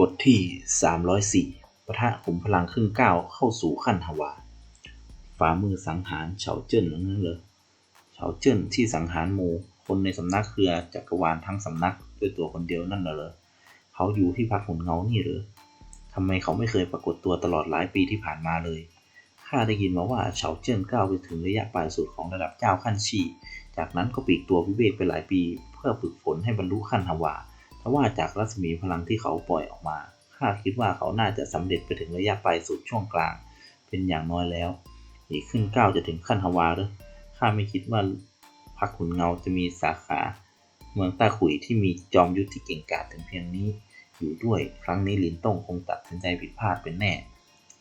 บทที่ 304ปะทะขุมพลังครึ่งก้าวเข้าสู่ขั้นฮวา ฝ่ามือสังหารเฉาเจิ้นนั่นเลยเฉาเจิ้นที่สังหารหมูคนในสำนักเครือจักรวาลทั้งสำนักด้วยตัวคนเดียวนั่นเหรอเขาอยู่ที่พักหุ่นเงานี่หรือทำไมเขาไม่เคยปรากฏตัวตลอดหลายปีที่ผ่านมาเลย ข้าได้ยินมาว่าเฉาเจิ้นก้าวไปถึงระยะปลายสุดของระดับเจ้าขั้นชีจากนั้นก็ปีกตัววิเวกไปหลายปี เพื่อฝึกฝนให้บรรลุขั้นฮวา ทว่าจากรัศมีพลังที่เขาปล่อยออกมาข้าคิดว่าเขาน่าจะสำเร็จไปถึงระยะปลายสุดช่วงกลาง เป็นอย่างน้อยแล้ว อีกขึ้นก้าวจะถึงขั้นฮวาหรือข้าไม่คิดว่าพักขุนเงาจะมีสาขา เมืองตาขุยที่มีจอมยุทธที่เก่งกาจถึงเพียงนี้ อยู่ด้วยครั้งนี้ลินต้งคงตัดสินใจผิดพลาดเป็นแน่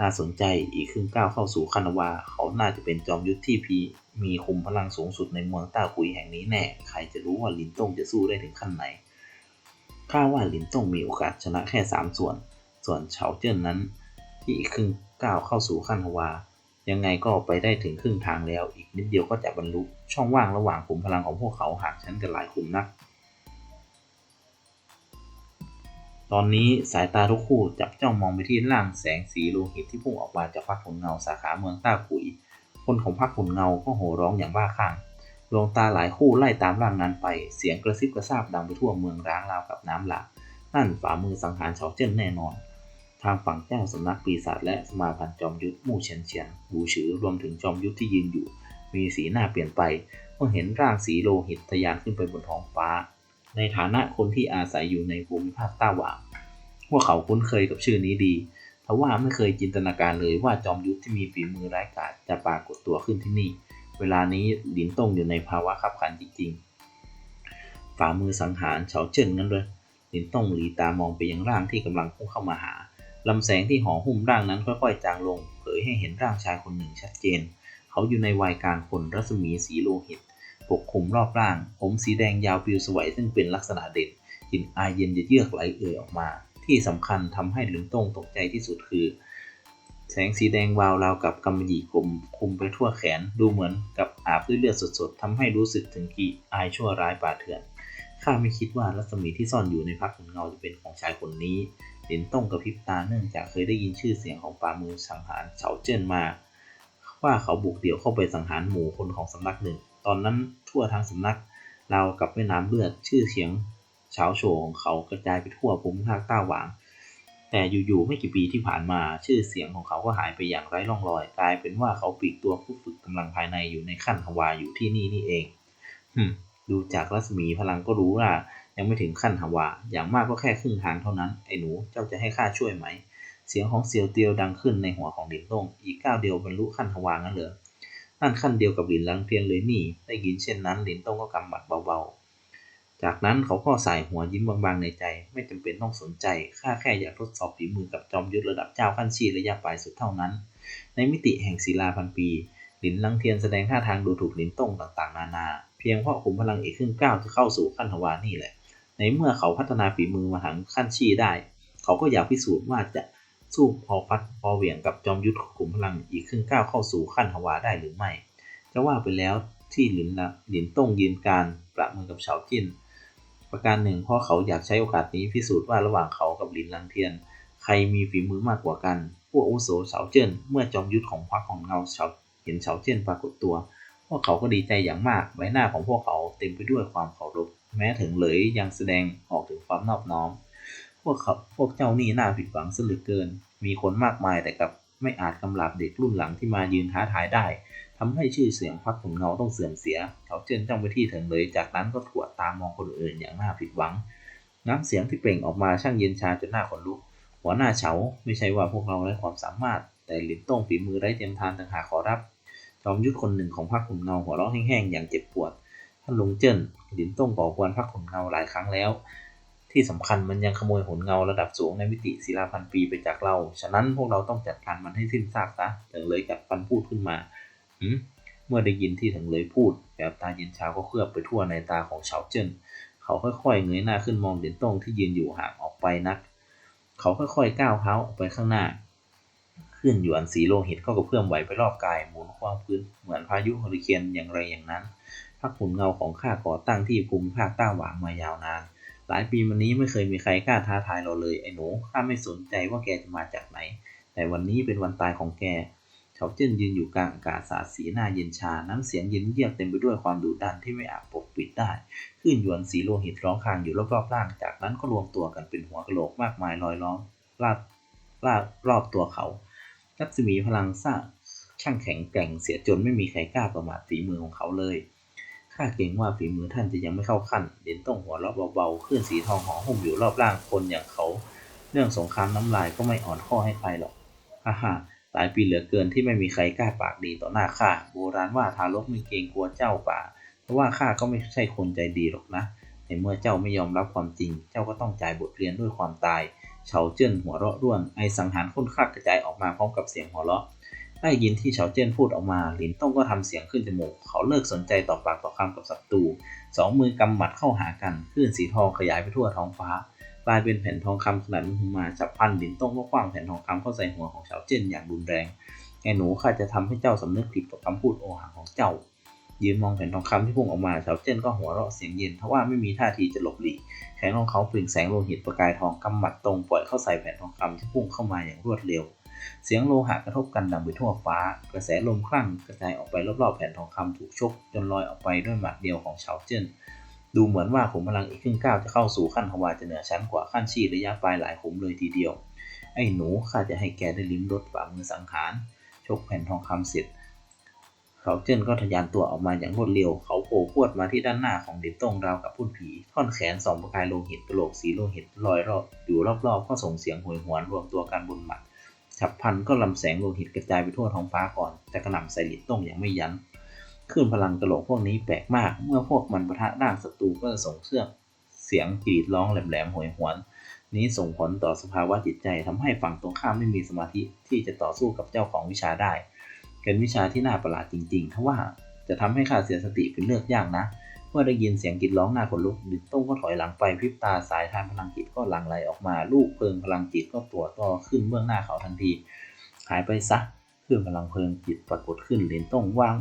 น่าสนใจอีกครึ่งก้าวเข้าสู่คันวา เขาน่าจะเป็นจอมยุทธที่พีมีคุมพลังสูงสุดในเมืองต้าขุยแห่งนี้แน่ ใครจะรู้ว่าลินต้งจะสู้ได้ถึงขั้นไหน ข้าว่าลินต้องมีโอกาสชนะแค่สามส่วน ส่วนเฉาเจิ้นนั้น ที่อีกครึ่งก้าวเข้าสู่ขั้นฮวา ยังไงก็ไปได้ถึงครึ่งทางแล้ว อีกนิดเดียวก็จะบรรลุช่องว่างระหว่างขุมพลังของพวกเขาห่างชั้นกันหลายขุมนัก ตอนนี้สายตาทุกคู่จับจ้องมองไปที่ร่างแสงสีโลหิตที่พุ่งออกมาจากพักขุนเงาสาขาเมืองต้าขุย คนของพักขุนเงาก็โห่ร้องอย่างบ้าคลั่ง ดวงตาหลายคู่ไล่ตามร่างนั้นไป เสียงกระซิบกระซาบดังไปทั่วเมืองร้างราวกับน้ำหลากนั่นฝ่ามือสังหารเฉาเจิ้นแน่นอน ทางฝั่งเจ้าสำนักปีศาจและสมาพันธ์จอมยุทธมู่เฉียนเฉียนหูฉือรวมถึงจอมยุทธที่ยืนอยู่ มีสีหน้าเปลี่ยนไปเมื่อเห็นร่างสีโลหิตทะยานขึ้นไปบนท้องฟ้า ในฐานะคนที่อาศัยอยู่ในภูมิภาคต้าหว่างพวกเขาคุ้นเคยกับชื่อนี้ดีทว่าไม่เคยจินตนาการเลยว่าจอมยุทธที่มีฝีมือร้ายกาจจะปรากฏตัวขึ้นที่นี่ เวลานี้หลินตงอยู่ในภาวะขับขันจริงๆ ฝ่ามือสังหารเฉาเจิ้นนั้นเลยหลินตงหลีตามองไปยังร่างที่กำลังพุ่งเข้ามาหาลำแสงที่ห่อหุ้มร่างนั้นค่อยๆจางลง เผยให้เห็นร่างชายคนหนึ่งชัดเจน เขาอยู่ในวัยกลางคนรัศมีสีโลหิตปกคลุมรอบร่าง ผมสีแดงยาวปลิวสวยซึ่งเป็นลักษณะเด่นกลิ่นอายเย็นเยือกไหลเอ่ยออกมา ที่สำคัญทำให้หลินตงตกใจที่สุดคือ แสงสีแดงวาวราวกับกำมะหยี่กลมคุมไปทั่วแขน ดูเหมือนกับอาบด้วยเลือดสดๆทำให้รู้สึกถึงกลิ่อายชั่วร้ายป่าเถื่อนข้าไม่คิดว่ารัศมีที่ซ่อนอยู่ในพักขุนเงาจะเป็นของชายคนนี้หลินต้องกระพริบตาเนื่องจากเคยได้ยินชื่อเสียงของปามือสังหารเฉาเจิ้นมา ว่าเขาบุกเดี่ยวเข้าไปสังหารหมู่คนของสำนักหนึ่ง ตอนนั้นทั่วทั้งสำนักเรากับแม่น้ำเลือดชื่อเสียงเฉาโฉของเขากระจายไปทั่วภูมิภาคต้าหวาง แต่อยู่ๆไม่กี่ปีที่ผ่านมาชื่อเสียงของเขาก็หายไปอย่างไร้ร่องรอย กลายเป็นว่าเขาปีกตัวผู้ฝึกกำลังภายในอยู่ในขั้นฮวาอยู่ที่นี่นี่เองฮึดูจากรัศมีพลังก็รู้ว่า ยังไม่ถึงขั้นฮวา อย่างมากก็แค่ครึ่งทางเท่านั้น ไอ้หนูเจ้าจะให้ข้าช่วยไหม เสียงของเซียวเตียวดังขึ้นในหัวของหลินต้งอีกก้าวเดียวบรรลุขั้นฮวางั้นเหรอนั่นขั้นเดียวกับหลินลังเทียนเลยนี่ ได้ยินเช่นนั้นหลินต้งก็กำหมัดเบาๆ จากนั้นเขาก็ใส่หัวยิ้มบางๆในใจ ไม่จำเป็นต้องสนใจ ข้าแค่อยากทดสอบฝีมือกับจอมยุทธระดับเจ้าขั้นชีระยะปลายสุดเท่านั้น ในมิติแห่งศิลาพันปีหลินลังเทียนแสดงท่าทางดูถูกหลินต้งต่างๆ นานา เพียงเพราะขุมพลังอีกครึ่งก้าวจะเข้าสู่ขั้นฮวานี่แหละ ในเมื่อเขาพัฒนาฝีมือมาถึงขั้นชีได้ เขาก็อยากพิสูจน์ว่าจะสู้พอฟัดพอเหวี่ยงกับจอมยุทธขุมพลังอีกครึ่งก้าวเข้าสู่ขั้นฮวาได้หรือไม่ จะว่าไปแล้วที่หลินหลินต้งยืนการประมือกับเฉาจิ้น ประการหนึ่งเพราะเขาอยากใช้โอกาสนี้พิสูจน์ว่าระหว่างเขากับหลินลังเทียน ใครมีฝีมือมากกว่ากันผู้อาวุโสเฉาเจิ้นเมื่อจอมยุทธของพรรคของเงาเฉาเห็นเฉาเจิ้นปรากฏตัว พวกเขาก็ดีใจอย่างมากใบหน้าของพวกเขาเต็มไปด้วยความเคารพแม้ถึงเลยยังแสดงออกถึงความนอบน้อม พวกเขาพวกเจ้านี่น่าผิดหวังซะเหลือเกิน มีคนมากมายแต่กับไม่อาจกำลับเด็กรุ่นหลังที่มายืนท้าทายได้ ทำให้ชื่อเสียงพรรคของเงาต้องเสื่อมเสีย เขาเจิ้นจ้องไปที่เถิงเลย จากนั้นก็ถวดตามมองคนอื่นอย่างน่าผิดหวัง น้ำเสียงที่เปล่งออกมาช่างเย็นชาจนหน้าขนลุก หัวหน้าเฉาไม่ใช่ว่าพวกเราไร้ความสามารถ แต่หลินต้งฝีมือไร้เทียมทานต่างหากขอรับ จอมยุทธคนหนึ่งของพรรคขุนเงาหัวเราะแห้งๆอย่างเจ็บปวด ท่านลุงเจิ้นหลินต้งก่อกวนพรรคขุนเงาหลายครั้งแล้วที่สำคัญมันยังขโมยหนเงาระดับสูงในมิติศิลาพันปีไปจากเรา ฉะนั้นพวกเราต้องจัดการมันให้สิ้นซากซะเถิงเลยกัดฟันพูดขึ้นมา เมื่อได้ยินที่ถิงเลยพูด แบบตาเย็นชาก็เคลือบไปทั่วในตาของเฉาเจิ้นเขาค่อยๆเงยหน้าขึ้นมองเหรียญต้งที่ยืนอยู่ห่างออกไปนัก เขาค่อยๆก้าวเท้าออกไปข้างหน้าขึ้นอยู่อันสีโลหิตเขากับเพื่อมไหวไปรอบกายหมุนคว้างพื้นเหมือนพายุเฮอริเคนอย่างไรอย่างนั้นพักขุนเงาของข้าก่อตั้งที่ภูมิภาคต้าหวางมายาวนาน หลายปีมานี้ไม่เคยมีใครกล้าท้าทายเราเลยไอ้หนูข้าไม่สนใจว่าแกจะมาจากไหน แต่วันนี้เป็นวันตายของแก เฉาเจิ้นยืนอยู่กลางอากาศสาดสีหน้าเย็นชา น้ำเสียงเย็นเยือกเต็มไปด้วยความดุดันที่ไม่อาจปกปิดได้คลื่นหยวนสีโลหิตร้องคางอยู่รอบๆร่าง จากนั้นก็รวมตัวกันเป็นหัวกะโหลกมากมายลอยล้อมลาดลาดรอบตัวเขารัศมีพลังซ่าช่างแข็งแกร่งเสียจนไม่มีใครกล้าประมาทฝีมือของเขาเลยข้าเกรงว่าฝีมือท่านจะยังไม่เข้าขั้นเด่นต้องหัวเราะเบาๆคลื่นสีทองห่อหุ้มอยู่รอบร่างคนอย่างเขา เรื่องสงครามน้ำลายก็ไม่อ่อนข้อให้ใครหรอกฮ่าฮ่า หลายปีเหลือเกินที่ไม่มีใครกล้าปากดีต่อหน้าข้าโบราณว่าทารกไม่เกรงกลัวเจ้าป่าเพราะว่าข้าก็ไม่ใช่คนใจดีหรอกนะในเมื่อเจ้าไม่ยอมรับความจริง เจ้าก็ต้องจ่ายบทเรียนด้วยความตายเฉาเจิ้นหัวเราะร่วน ไอสังหารค้นคากกระจายออกมาพร้อมกับเสียงหัวเราะได้ยินที่เฉาเจิ้นพูดออกมาหลินต้องก็ทำเสียงขึ้นจมูก เขาเลิกสนใจต่อปากต่อคำกับศัตรูสองมือกำหมัดเข้าหากันคลื่นสีทองขยายไปทั่วท้องฟ้า กลายเป็นแผ่นทองคำขนาดมหึมาจับพันหลินต้องก็คว้างแผ่นทองคำเข้าใส่หัวของเฉาเจิ้นอย่างรุนแรงไอ้หนูข้าจะทำให้เจ้าสำนึกผิดกับคำพูดโอหังของเจ้า ยืนมองแผ่นทองคำที่พุ่งออกมาเฉาเจิ้นก็หัวเราะเสียงเย็นทว่าไม่มีท่าทีจะหลบหลีกแขนของเขาเปล่งแสงโลหิตประกายทองกำหมัดตรงปล่อยเข้าใส่แผ่นทองคำที่พุ่งเข้ามาอย่างรวดเร็ว เสียงโลหะกระทบกันดังไปทั่วฟ้า กระแสลมคลั่งกระจายออกไปรอบๆแผ่นทองคำถูกชกจนลอยออกไปด้วยหมัดเดียวของเฉาเจิ้น ดูเหมือนว่าขุมพลังอีกครึ่งก้าวจะเข้าสู่ขั้นทวารจะเหนือชั้นกว่าขั้นชีระยะปลายหลายขุมเลยทีเดียว ไอ้หนูข้าจะให้แกได้ลิ้มรสฝ่ามือสังหาร ชกแผ่นทองคำเสร็จ เขาเจิ้นก็ทะยานตัวออกมาอย่างรวดเร็ว เขาโผล่พรวดมาที่ด้านหน้าของเด็กต้งราวกับพุ่นผีท่อนแขนสองประกายโลหิตกระโหลกสีโลหิตลอยรอบอยู่รอบๆ ก็ส่งเสียงโหวยหวนรวมตัวกันบนหมัดฉับพลันก็ลำแสงโลหิตกระจายไปทั่วท้องฟ้าก่อนจะกระหน่ำใส่หลินต้งอย่างไม่ยั้น คลื่นพลังกระโหลกพวกนี้แปลกมาก เมื่อพวกมันปะทะร่างศัตรูก็จะส่งเสื่องเสียงกรีดร้องแหลมๆหวยหวน นี้ส่งผลต่อสภาวะจิตใจทำให้ฝั่งตรงข้ามไม่มีสมาธิที่จะต่อสู้กับเจ้าของวิชาได้ เป็นวิชาที่น่าประหลาดจริงๆทว่าจะทำให้ข้าเสียสติเป็นเลือกยากนะ เมื่อได้ยินเสียงกรีดร้องหน้าขนลุกดินต้งก็ถอยหลังไปพริบตาสายทานพลังจิตก็หลั่งไหลออกมา ลูกเพลิงพลังจิตก็ตัวต่อขึ้นเบื้องหน้าเขาทันที หายไปซะคลื่นพลังเพลิงจิตปรากฏขึ้นเหรียญต้งวาง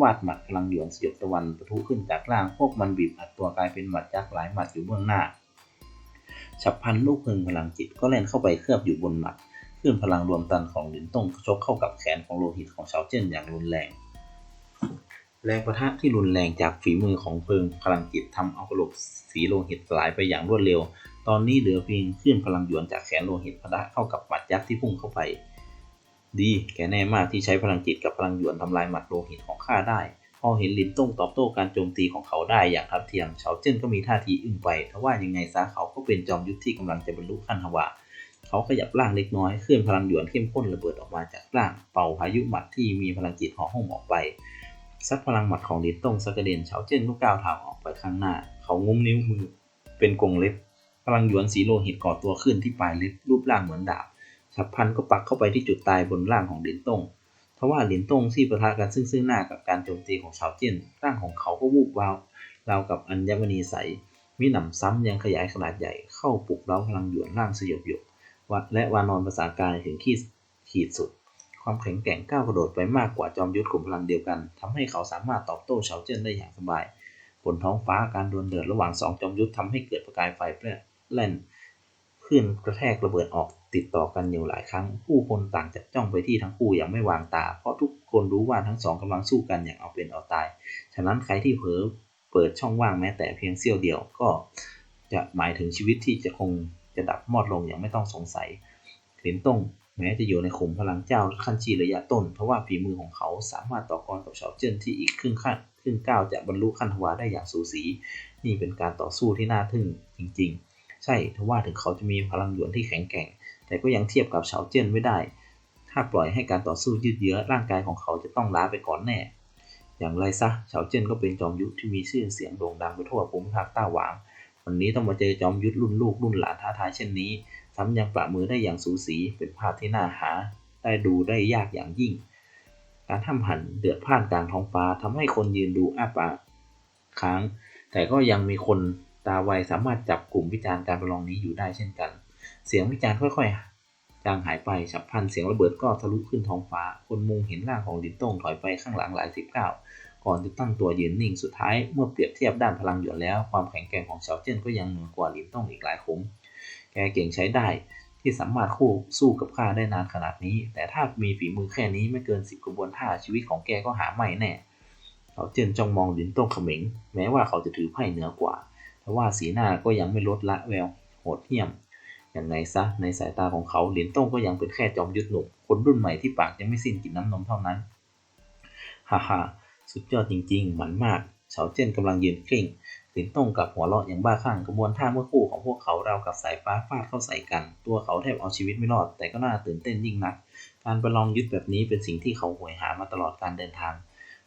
วาดหมัดพลังหยวนสยบตะวันปะทุขึ้นจากล่างพวกมันบีบอัดตัวกลายเป็นหมัดยักษ์หลายหมัดอยู่เบื้องหน้า ฉับพันลูกพลิงพลังจิตก็เล่นเข้าไปเคลือบอยู่บนหมัดคลื่นพลังรวมตันของหลินต้งชกเข้ากับแขนของโลหิตของเฉาเจิ้นอย่างรุนแรง แรงประทะที่รุนแรงจากฝีมือของเพลิงพลังจิตทำเอากระโหลกสีโลหิตสลายไปอย่างรวดเร็ว ตอนนี้เหลือเพียงคลื่นพลังหยวนจากแขนโลหิตพะเข้ากับหมัดยักษ์ที่พุ่งเข้าไป ดี แกแน่มากที่ใช้พลังจิตกับพลังหยวนทำลายหมัดโลหิตของข้าได้ พอเห็นลินต้งตอบโต้การโจมตีของเขาได้อย่างทัดเทียมเฉาเจิ้นก็มีท่าทีอึ้งไปทว่ายังไงซะเขาก็เป็นจอมยุทธที่กำลังจะบรรลุขั้นฮวาเขาขยับร่างเล็กน้อยเคลื่อนพลังหยวนเข้มข้นระเบิดออกมาจากร่าง เป่าพายุหมัดที่มีพลังจิตห่อหุ้มออกไปซัดพลังหมัดของลินต้งสักเด็นเฉาเจิ้นก็ก้าวเท้าออกไปข้างหน้า เขางุ้มนิ้วมือ เป็นกรงเล็บพลังหยวนสีโลหิตก่อตัวขึ้นที่ปลายเล็บรูปร่างเหมือนดาบ ฉับพลันก็ปักเข้าไปที่จุดตายบนร่างของลินต้งทว่าลินต้งที่ประทะกันซึ่งซึ่งหน้ากับการโจมตีของชาวเจี้ยนร่างของเขาก็วูบวาวราวกับอัญมณีใสมีหนำซ้ำยังขยายขนาดใหญ่เข้าปลุกเร้าพลังหยวนร่างสยบหยกวัดและวานอนภาษากายถึงขีดขีดสุด ความแข็งแกร่งก้าวกระโดดไปมากกว่าจอมยุทธขุมพลังเดียวกันทำให้เขาสามารถตอบโต้ชาวเจี้ยนได้อย่างสบาย บนท้องฟ้าการดวลเดือดระหว่างสองจอมยุทธทำให้เกิดประกายไฟแล่นขึ้นกระแทกระเบิดออก ติดต่อกันอยู่หลายครั้ง ผู้คนต่างจับจ้องไปที่ทั้งคู่อย่างไม่วางตา เพราะทุกคนรู้ว่าทั้งสองกำลังสู้กันอย่างเอาเป็นเอาตาย ฉะนั้นใครที่เผลอเปิดช่องว่างแม้แต่เพียงเสี้ยวเดียวก็จะหมายถึงชีวิตที่จะคงจะดับมอดลงอย่างไม่ต้องสงสัยเหรียญต้งแม้จะอยู่ในขุมพลังเจ้าขั้นชีระยะต้น เพราะว่าฝีมือของเขาสามารถต่อกรกับเฉาเจิ้นที่อีกครึ่งขั้นครึ่งก้าวจะบรรลุขั้นทวาได้อย่างสูสี นี่เป็นการต่อสู้ที่น่าทึ่งจริง ๆ ใช่ทว่าถึงเขาจะมีพลังหยวนที่แข็งแกร่ง แต่ก็ยังเทียบกับเฉาเจิ้นไม่ได้ ถ้าปล่อยให้การต่อสู้ยืดเยื้อร่างกายของเขาจะต้องล้าไปก่อนแน่ อย่างไรซะเฉาเจิ้นก็เป็นจอมยุทธที่มีชื่อเสียงโด่งดังไปทั่วภูมิภาคต้าหวาง วันนี้ต้องมาเจอจอมยุทธรุ่นลูกรุ่นหลานท้าทายเช่นนี้ซ้ำยังประมือได้อย่างสูสีเป็นภาพที่น่าหา ได้ดูได้ยากอย่างยิ่ง การทำหันเดือดพ่านกลางท้องฟ้าทำให้คนยืนดูอ้าปากค้าง แต่ก็ยังมีคน ตาไวสามารถจับกลุ่มวิจารณ์การประลองนี้อยู่ได้เช่นกัน เสียงวิจารณ์ค่อยๆจางหายไปฉับพลันเสียงระเบิดก็ทะลุขึ้นท้องฟ้า คนมุงเห็นร่างของลินต้งถอยไปข้างหลังหลายสิบก้าวก่อนจะตั้งตัวยืนนิ่งสุดท้ายเมื่อเปรียบเทียบด้านพลังหยวนแล้ว ความแข็งแกร่งของเฉาเจิ้นก็ยังเหนือกว่าลินต้งอีกหลายคมแกเก่งใช้ได้ที่สามารถคู่สู้กับข้าได้นานขนาดนี้ แต่ถ้ามีฝีมือแค่นี้ไม่เกินสิบกระบวนท่าชีวิตของแกก็หาไม่แน่ เขาเจิ้นจ้องมองลินต้งเขม็งแม้ว่าเขาจะถือไพ่เหนือกว่า แต่ว่าสีหน้าก็ยังไม่ลดละแววโหดเหี้ยมอย่างไงซะในสายตาของเขาเหลินต้งก็ยังเป็นแค่จอมยุทธหนุ่มคนรุ่นใหม่ที่ปากยังไม่สิ้นกินน้ำนมเท่านั้นฮ่าฮ่าสุดยอดจริงๆหมันมากเฉาเจิ้นกำลังยืนเคร่งเหลินต้งกับหัวเราะอย่างบ้าคลั่งกระบวนท่าเมื่อคู่ของพวกเขาราวกับสายฟ้าฟาดเข้าใส่กัน ตัวเขาแทบเอาชีวิตไม่รอด แต่ก็น่าตื่นเต้นยิ่งนัก การประลองยึดแบบนี้เป็นสิ่งที่เขาหวยหามาตลอดการเดินทาง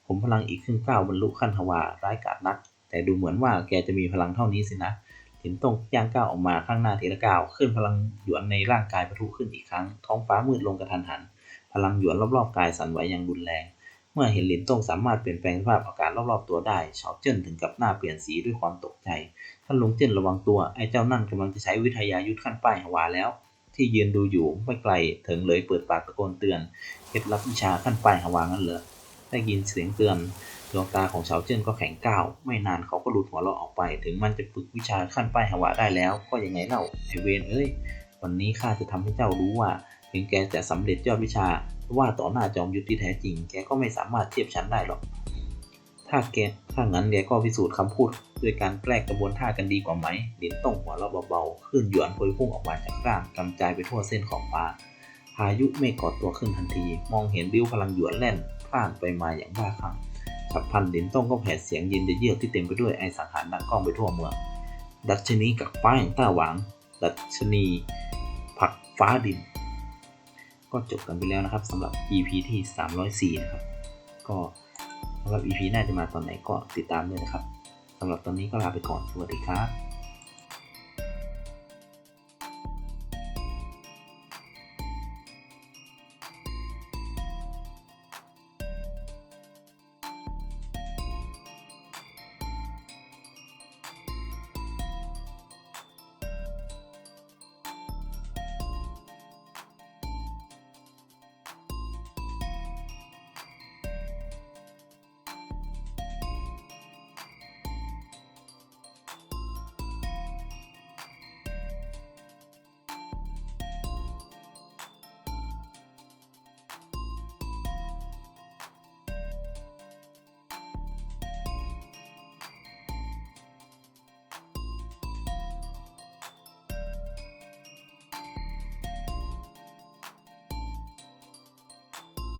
ผมพลังอีกครึ่งก้าวบรรลุขั้นทวาร้ายกาจนัก แต่ดูเหมือนว่าแกจะมีพลังเท่านี้สินะเหลนตงย่างก้าวออกมาข้างหน้าทีละก้าวขึ้นพลังหยวนในร่างกายประทุขึ้นอีกครั้ง ท้องฟ้ามืดลงกระทันหัน พลังหยวนรอบๆกายสั่นไหวอย่างรุนแรง เมื่อเห็นหลินตงสามารถเปลี่ยนแปลงสภาพอากาศรอบๆตัวได้เฉาเจิ้นถึงกับหน้าเปลี่ยนสีด้วยความตกใจท่านลุงเจิ้นระวังตัวไอ้เจ้านั่นกำลังจะใช้วิทยายุทธขั้นป้ายหวาแล้ว ที่ยืนดูอยู่ไม่ไกลถึงเลยเปิดปากตะโกนเตือนเคล็ดลับวิชาขั้นป้ายหวางั้นเหรอได้ยินเสียงเตือน ดวงตาของเฉาเจิ้นก็แข็งก้าว ไม่นานเขาก็หลุดหัวเราะออกไป ถึงมันจะฝึกวิชาขั้นป้ายหวาได้แล้ว ก็ยังไงเล่าไอเวนเอ้ย วันนี้ข้าจะทำให้เจ้ารู้ว่า ถึงแกจะสำเร็จยอดวิชาว่าต่อหน้าจอมยุทธที่แท้จริง แกก็ไม่สามารถเทียบชั้นได้หรอก ถ้าแกถ้างั้นแกก็พิสูจน์คำพูดด้วยการแกล้งกระบวนท่ากันดีกว่าไหมหลินต้องหัวเราะเบาๆขึ้นหยวนพวยพุ่งออกมาจากร่างกำจายไปทั่วเส้นของฟ้าพายุเมฆก่อตัวขึ้นทันที มองเห็นริ้วพลังหยวนแล่นพล่านไปมาอย่างบ้าคลั่ง ฉับพลันหลินต้องก็แผดเสียงยินเยือกที่เต็มไปด้วยไอสังหารดังก้องไปทั่วเมือง ดัชนีกับฟ้าแห่งต้าหวัง ดัชนีผักฟ้าดิน ก็จบกันไปแล้วนะครับสำหรับ EP ที่ 304 นะครับ ก็สำหรับ EP หน้าจะมาตอนไหนก็ติดตามด้วยนะครับสำหรับตอนนี้ก็ลาไปก่อน สวัสดีครับ